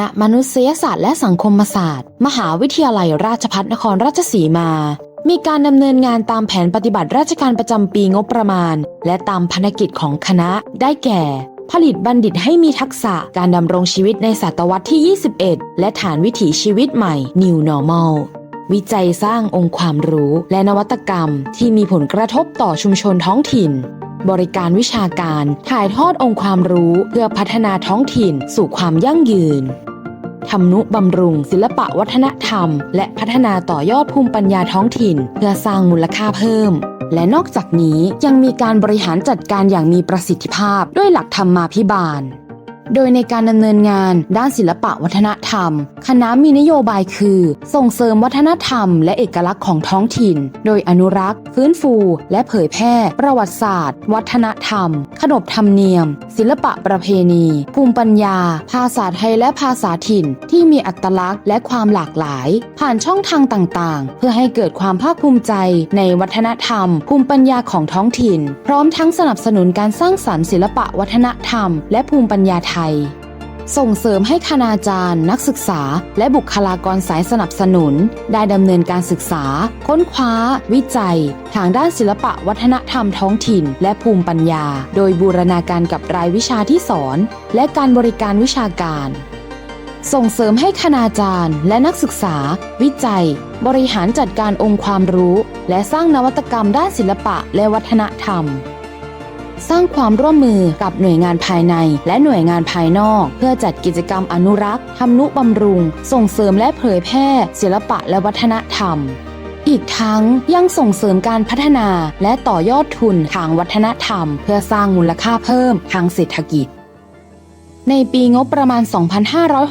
ณะมนุษยศาสตร์และสังคมศาสตร์ มหาวิทยาลัยราชภัฏนครราชสีมา มีการดำเนินงานตามแผนปฏิบัติราชการประจำปีงบประมาณ และตามภารกิจของคณะได้แก่ ผลิตบัณฑิตให้มีทักษะการดำรงชีวิตในศตวรรษที่ 21 และฐานวิถีชีวิตใหม่ New Normal วิจัยสร้างองค์ความรู้และนวัตกรรม ที่มีผลกระทบต่อชุมชนท้องถิ่น บริการวิชาการถ่ายทอดองค์ความรู้เพื่อพัฒนาท้องถิ่นสู่ความยั่งยืน ทำนุบำรุง ศิลปะวัฒนธรรม และพัฒนาต่อยอดภูมิปัญญาท้องถิ่น เพื่อสร้างมูลค่าเพิ่ม และนอกจากนี้ยังมีการบริหารจัดการอย่างมีประสิทธิภาพด้วยหลักธรรมาภิบาล โดยในการดำเนินงานด้านศิลปะวัฒนธรรม คณะมีนโยบายคือ ส่งเสริมวัฒนธรรมและเอกลักษณ์ของท้องถิ่น โดยอนุรักษ์ ฟื้นฟู และเผยแพร่ ประวัติศาสตร์ วัฒนธรรม ขนบธรรมเนียม ศิลปะประเพณี ภูมิปัญญา ภาษาไทยและภาษาถิ่น ที่มีอัตลักษณ์และความหลากหลาย ผ่านช่องทางต่างๆ เพื่อให้เกิดความภาคภูมิใจในวัฒนธรรม ภูมิปัญญาของท้องถิ่น พร้อมทั้งสนับสนุนการสร้างสรรค์ศิลปะวัฒนธรรม และภูมิปัญญาไทยส่งเสริมให้คณาจารย์ นักศึกษา และบุคลากรสายสนับสนุน ได้ดำเนินการศึกษา ค้นคว้า วิจัย ทางด้านศิลปะวัฒนธรรมท้องถิ่น และภูมิปัญญา โดยบูรณาการกับรายวิชาที่สอน และการบริการวิชาการส่งเสริมให้คณาจารย์ และนักศึกษา วิจัย บริหารจัดการองค์ความรู้ และสร้างนวัตกรรมด้านศิลปะและวัฒนธรรม สร้างความร่วมมือกับหน่วยงานภายใน และหน่วยงานภายนอก เพื่อจัดกิจกรรมอนุรักษ์ทำนุบำรุง ส่งเสริมและเผยแพร่ ศิลปะและวัฒนธรรมอีกทั้งยังส่งเสริมการพัฒนาและต่อยอดทุนทางวัฒนธรรม เพื่อสร้างมูลค่าเพิ่มทางเศรษฐกิจ ในปีงบประมาณ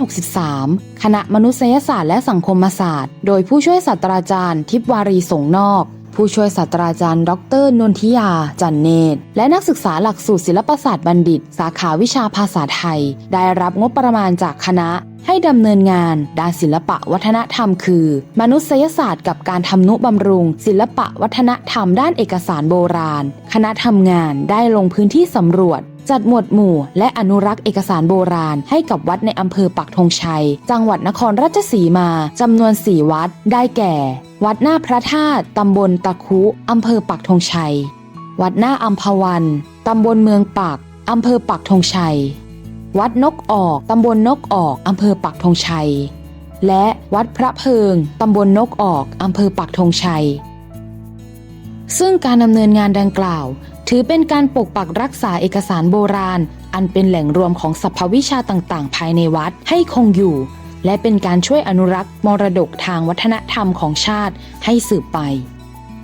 2563 คณะมนุษยศาสตร์และสังคมศาสตร์ โดยผู้ช่วยศาสตราจารย์ทิพวารีสงนอก ผู้ช่วยศาสตราจารย์ ดรนนทิยา จันเนตร และนักศึกษาหลักสูตรศิลปศาสตร์บัณฑิต สาขาวิชาภาษาไทย ได้รับงบประมาณจากคณะให้ดำเนินงาน ด้านศิลปะวัฒนธรรมคือ มนุษยศาสตร์กับการทำนุบำรุง ศิลปะวัฒนธรรมด้านเอกสารโบราณ คณะทำงานได้ลงพื้นที่สำรวจ จัดหมวดหมู่ และอนุรักษ์เอกสารโบราณ ให้กับวัดในอำเภอปักธงชัย จังหวัดนครราชสีมาจำนวน 4 วัด ได้แก่ วัดหน้าพระธาตุตำบลตะคุอำเภอปักธงชัย วัดหน้าอัมพวันตำบลเมืองปักอำเภอปักธงชัย วัดนกออกตำบลนกออกอำเภอปักธงชัย และวัดพระเพิงตำบลนกออกอำเภอปักธงชัยซึ่งการดำเนินงานดังกล่าว ถือเป็นการปกปักรักษาเอกสารโบราณ อันเป็นแหล่งรวมของสรรพวิชาต่างๆ ภายในวัดให้คงอยู่ และเป็นการช่วยอนุรักษ์มรดกทางวัฒนธรรมของชาติให้สืบไป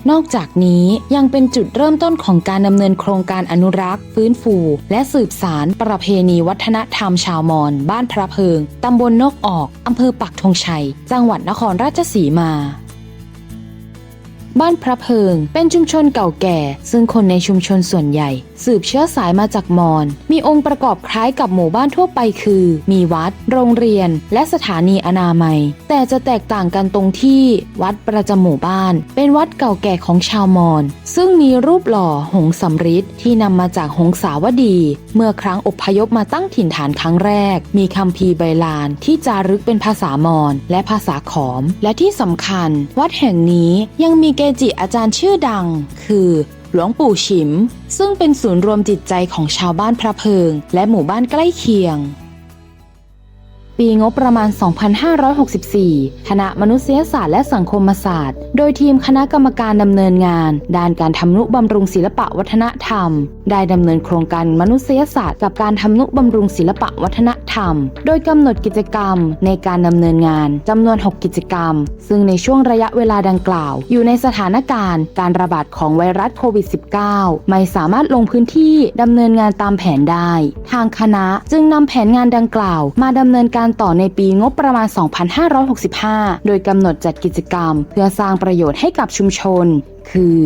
นอกจากนี้ยังเป็นจุดเริ่มต้นของการดำเนินโครงการอนุรักษ์ ฟื้นฟู และสืบสารประเพณีวัฒนธรรมชาวมอญบ้านพระเพิงตำบลนกออกอำเภอปักธงชัย จังหวัดนครราชสีมา บ้านพระเพิง เป็นชุมชนเก่าแก่ ซึ่งคนในชุมชนส่วนใหญ่สืบเชื้อสายมาจากมอญ มีองค์ประกอบคล้ายกับหมู่บ้านทั่วไปคือ มีวัด โรงเรียน และสถานีอนามัย แต่จะแตกต่างกันตรงที่ วัดประจำหมู่บ้าน เป็นวัดเก่าแก่ของชาวมอญ ซึ่งมีรูปหล่อหงสำริดที่นำมาจากหงสาวดี เมื่อครั้งอพยพมาตั้งถิ่นฐานครั้งแรก มีคำพีร์ใบลานที่จารึกเป็นภาษามอญและภาษาขอม และที่สำคัญ วัดแห่งนี้ยังมีเกจิอาจารย์ชื่อดัง คือ หลวงปู่ฉิม ซึ่งเป็นศูนย์รวมจิตใจของชาวบ้านพระเพิง และหมู่บ้านใกล้เคียง ปีงบประมาณ 2564 คณะมนุษยศาสตร์และสังคมศาสตร์ โดยทีมคณะกรรมการดำเนินงาน ด้านการทำนุบำรุงศิลปะวัฒนธรรม ได้ดำเนินโครงการมนุษยศาสตร์กับการทำนุบำรุงศิลปะวัฒนธรรม โดยกำหนดกิจกรรมในการดำเนินงานจำนวน 6 กิจกรรม ซึ่งในช่วงระยะเวลาดังกล่าว อยู่ในสถานการณ์การระบาดของไวรัสโควิด -19 ไม่สามารถลงพื้นที่ดำเนินงานตามแผนได้ ทางคณะจึงนำแผนงานดังกล่าว มาดำเนินการต่อในปีงบประมาณ 2565 โดยกำหนดจัดกิจกรรม เพื่อสร้างประโยชน์ให้กับชุมชน คือ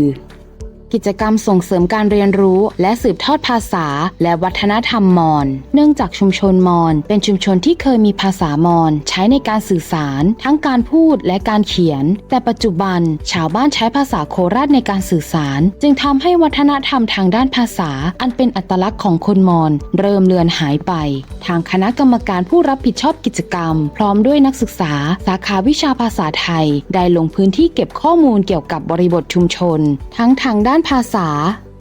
กิจกรรมส่งเสริมการเรียนรู้ และสืบทอดภาษา และวัฒนธรรมมอญ เนื่องจากชุมชนมอญเป็นชุมชนที่เคยมีภาษามอญใช้ในการสื่อสาร ทั้งการพูดและการเขียน แต่ปัจจุบัน ชาวบ้านใช้ภาษาโคราชในการสื่อสาร จึงทำให้วัฒนธรรมทางด้านภาษา อันเป็นอัตลักษณ์ของคนมอญเริ่มเลือนหายไป ทางคณะกรรมการผู้รับผิดชอบกิจกรรม พร้อมด้วยนักศึกษา สาขาวิชาภาษาไทย ได้ลงพื้นที่เก็บข้อมูลเกี่ยวกับบริบทชุมชน ทั้งทางด้านภาษา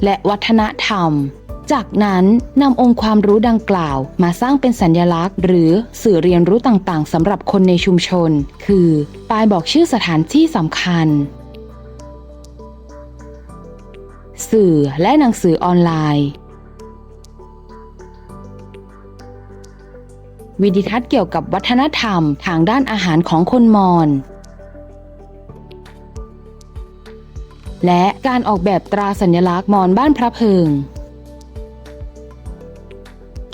และวัฒนธรรม จากนั้นนำองค์ความรู้ดังกล่าว มาสร้างเป็นสัญญลักษณ์ หรือสื่อเรียนรู้ต่างๆสำหรับคนในชุมชน คือป้ายบอกชื่อสถานที่สำคัญ สื่อและหนังสือออนไลน์วิดิทัศน์เกี่ยวกับวัฒนธรรมทางด้านอาหารของคนมอญ และการออกแบบตราสัญลักษณ์มอญบ้านพระเพิง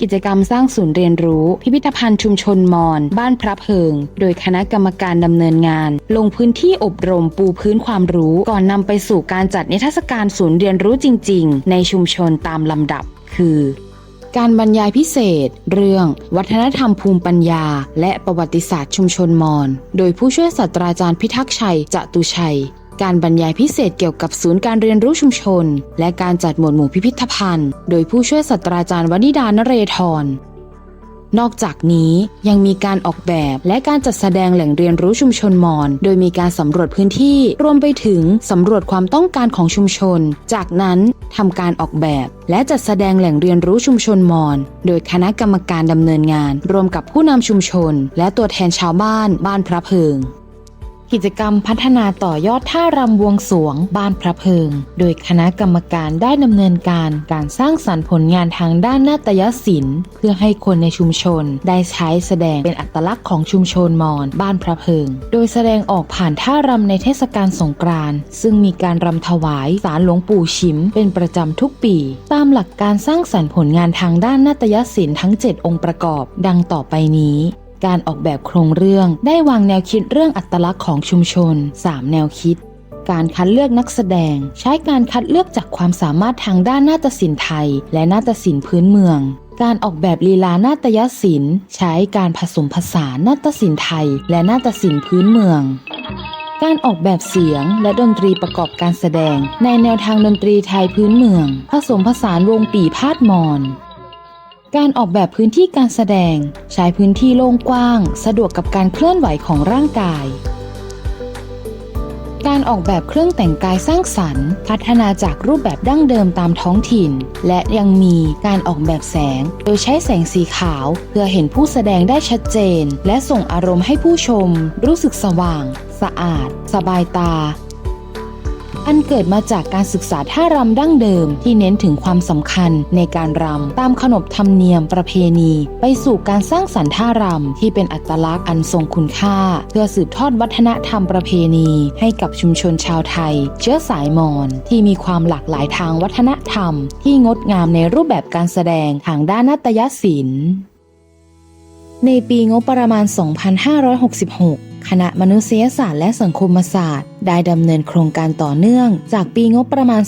กิจกรรมสร้างศูนย์เรียนรู้ พิพิธภัณฑ์ชุมชนมอญบ้านพระเพิง โดยคณะกรรมการดำเนินงาน ลงพื้นที่อบรมปูพื้นความรู้ก่อนนำไปสู่การจัดนิทรรศการศูนย์เรียนรู้จริง ๆ ในชุมชนตามลำดับ คือการบรรยายพิเศษ เรื่อง วัฒนธรรมภูมิปัญญา และประวัติศาสตร์ชุมชนมอญโดยผู้ช่วยศาสตราจารย์พิทักษ์ชัยจตุชัย การบรรยายพิเศษเกี่ยวกับศูนย์การเรียนรู้ชุมชน และการจัดหมวดหมู่พิพิธภัณฑ์ โดยผู้ช่วยศาสตราจารย์วนิดานเรธรนอกจากนี้ยังมีการออกแบบและการจัดแสดงแหล่งเรียนรู้ชุมชนมอญโดยมีการสำรวจพื้นที่ รวมไปถึงสำรวจความต้องการของชุมชน จากนั้นทำการออกแบบและจัดแสดงแหล่งเรียนรู้ชุมชนมอญโดยคณะกรรมการดำเนินงาน รวมกับผู้นำชุมชน และตัวแทนชาวบ้านบ้านพระเพิง กิจกรรมพัฒนาต่อยอดท่ารำบวงสวง บ้านพระเพิง โดยคณะกรรมการได้ดำเนินการการสร้างสรรค์ผลงานทางด้านนาฏยศิลป์ เพื่อให้คนในชุมชน ได้ใช้แสดงเป็นอัตลักษณ์ของชุมชนมอญบ้านพระเพิง โดยแสดงออกผ่านท่ารำในเทศกาลสงกรานต์ซึ่งมีการรำถวายสารหลวงปู่ชิม เป็นประจำทุกปี ตามหลักการสร้างสรรค์ผลงานทางด้านนาฏยศิลป์ทั้ง 7 องค์ประกอบ ดังต่อไปนี้ การออกแบบโครงเรื่องได้วางแนวคิดเรื่องอัตลักษณ์ของชุมชน 3 แนวคิด การคัดเลือกนักแสดง ใช้การคัดเลือกจากความสามารถทางด้านนาฏศิลป์ไทย และนาฏศิลป์พื้นเมือง การออกแบบลีลานาฏยศิลป์ ใช้การผสมผสานนาฏศิลป์ไทย และนาฏศิลป์พื้นเมืองการออกแบบเสียงและดนตรีประกอบการแสดง ในแนวทางดนตรีไทยพื้นเมือง ผสมผสานวงปีพาดมอน การออกแบบพื้นที่การแสดง ใช้พื้นที่โล่งกว้าง สะดวกกับการเคลื่อนไหวของร่างกาย การออกแบบเครื่องแต่งกายสร้างสรรค์ พัฒนาจากรูปแบบดั้งเดิมตามท้องถิ่น และยังมีการออกแบบแสง โดยใช้แสงสีขาว เพื่อเห็นผู้แสดงได้ชัดเจน และส่งอารมณ์ให้ผู้ชม รู้สึกสว่าง สะอาด สบายตา อันเกิดมาจากการศึกษาท่ารำดั้งเดิมที่เน้นถึงความสำคัญในการรำตามขนบธรรมเนียมประเพณี ไปสู่การสร้างสรรค์ท่ารำที่เป็นอัตลักษณ์อันทรงคุณค่า เพื่อสืบทอดวัฒนธรรมประเพณี ให้กับชุมชนชาวไทย เชื้อสายมอญที่มีความหลากหลายทางวัฒนธรรม ที่งดงามในรูปแบบการแสดงทางด้านนาฏยศิลป์ในปีงบประมาณ 2566 คณะมนุษยศาสตร์และสังคมศาสตร์ ได้ดำเนินโครงการต่อเนื่อง จากปีงบประมาณ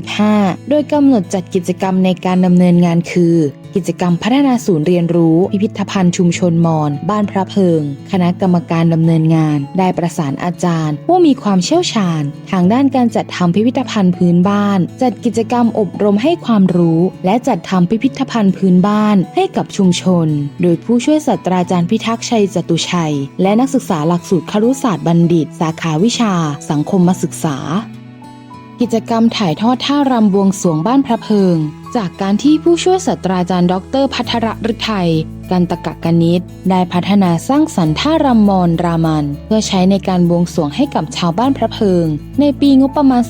2565 โดยกำหนดจัดกิจกรรมในการดำเนินงานคือ กิจกรรมพัฒนาศูนย์เรียนรู้ พิพิธภัณฑ์ชุมชนมอญบ้านพระเพิง คณะกรรมการดำเนินงาน ได้ประสานอาจารย์ ผู้มีความเชี่ยวชาญ ทางด้านการจัดทำพิพิธภัณฑ์พื้นบ้าน จัดกิจกรรมอบรมให้ความรู้ และจัดทำพิพิธภัณฑ์พื้นบ้านให้กับชุมชน โดยผู้ช่วยศาสตราจารย์พิทักษ์ชัยจตุชัย และนักศึกษาหลักสูตรครุศาสตร์บัณฑิต สาขาวิชา สังคมมาศึกษา กิจกรรมถ่ายทอดท่ารำบวงสวงบ้านพระเพิง จากการที่ผู้ช่วยศาสตราจารย์ ดรพัทรฤทัย กันตกะกนิษฐ์ได้พัฒนาสร้างสรรค์ท่ารำมอนรามัน เพื่อใช้ในการบวงสรวงให้กับชาวบ้านพระเพิง ในปีงบประมาณ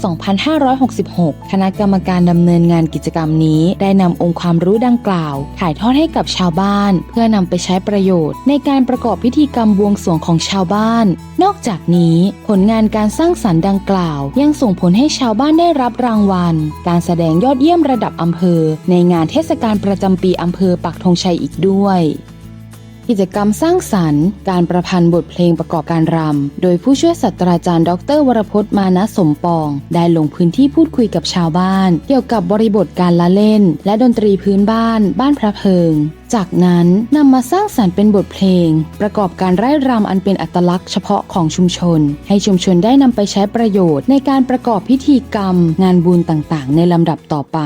2566 คณะกรรมการดำเนินงานกิจกรรมนี้ได้นำองค์ความรู้ดังกล่าว ถ่ายทอดให้กับชาวบ้าน เพื่อนำไปใช้ประโยชน์ ในการประกอบพิธีกรรมบวงสรวงของชาวบ้าน นอกจากนี้ผลงานการสร้างสรรค์ดังกล่าว ยังส่งผลให้ชาวบ้านได้รับรางวัล การแสดงยอดเยี่ยมระดับอำเภอ ในงานเทศกาลประจำปีอำเภอปักธงชัยอีกด้วย กิจกรรมสร้างสรรค์ การประพันธ์บทเพลงประกอบการรำ โดยผู้ช่วยศาสตราจารย์ ดร วรพจน์มานะสมปอง ได้ลงพื้นที่พูดคุยกับชาวบ้าน เกี่ยวกับบริบทการละเล่น และดนตรีพื้นบ้าน บ้านพระเพิง จากนั้นนำมาสร้างสรรค์เป็นบทเพลง ประกอบการไร้รำอันเป็นอัตลักษณ์เฉพาะของชุมชน ให้ชุมชนได้นำไปใช้ประโยชน์ ในการประกอบพิธีกรรม งานบุญต่างๆ ในลำดับต่อไป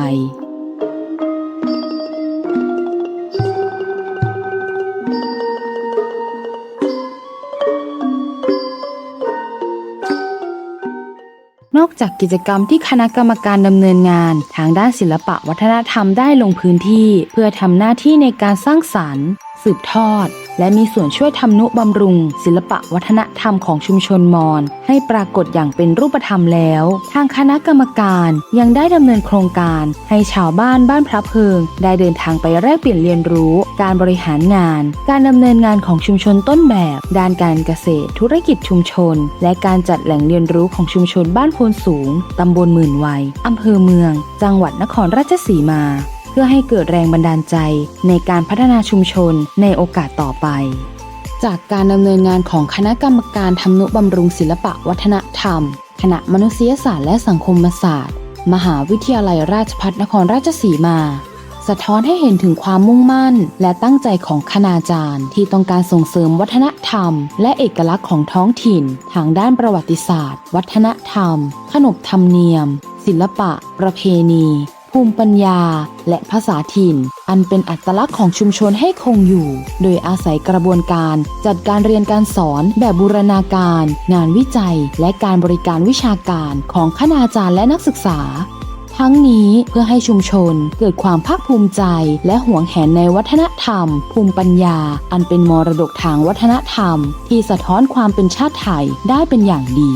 อกจากกิจกรรมที่คณะกรรมการดำเนินงาน ทางด้านศิลปะวัฒนธรรมได้ลงพื้นที่ เพื่อทำหน้าที่ในการสร้างสรรค์ สืบทอด และมีส่วนช่วยทำนุบำรุง ศิลปะวัฒนธรรมของชุมชนมอญให้ปรากฏอย่างเป็นรูปธรรมแล้ว ทางคณะกรรมการยังได้ดำเนินโครงการ ให้ชาวบ้านบ้านพระเพิง ได้เดินทางไปแลกเปลี่ยนเรียนรู้ การบริหารงาน การดำเนินงานของชุมชนต้นแบบ ด้านการเกษตร ธุรกิจชุมชน และการจัดแหล่งเรียนรู้ของชุมชนบ้านโพนสูงตำบลหมื่นวัยอำเภอเมือง จังหวัดนครราชสีมา พื่อให้เกิดแรงบันดาลใจในการพัฒนาชุมชนในโอกาสต่อไป จากการดำเนินงานของคณะกรรมการทำนุบำรุงศิลปะวัฒนธรรม คณะมนุษยศาสตร์และสังคมศาสตร์ มหาวิทยาลัยราชภัฏนครราชสีมา สะท้อนให้เห็นถึงความมุ่งมั่น และตั้งใจของคณาจารย์ ที่ต้องการส่งเสริมวัฒนธรรม และเอกลักษณ์ของท้องถิ่น ทางด้านประวัติศาสตร์ วัฒนธรรม ขนบธรรมเนียม ศิลปะ ประเพณี ภูมิปัญญา และภาษาถิ่น อันเป็นอัตลักษณ์ของชุมชนให้คงอยู่ โดยอาศัยกระบวนการจัดการเรียนการสอนแบบบูรณาการ งานวิจัย และการบริการวิชาการของคณาจารย์และนักศึกษาทั้งนี้เพื่อให้ชุมชนเกิดความภาคภูมิใจ และหวงแหนในวัฒนธรรม ภูมิปัญญา อันเป็นมรดกทางวัฒนธรรม ที่สะท้อนความเป็นชาติไทยได้เป็นอย่างดี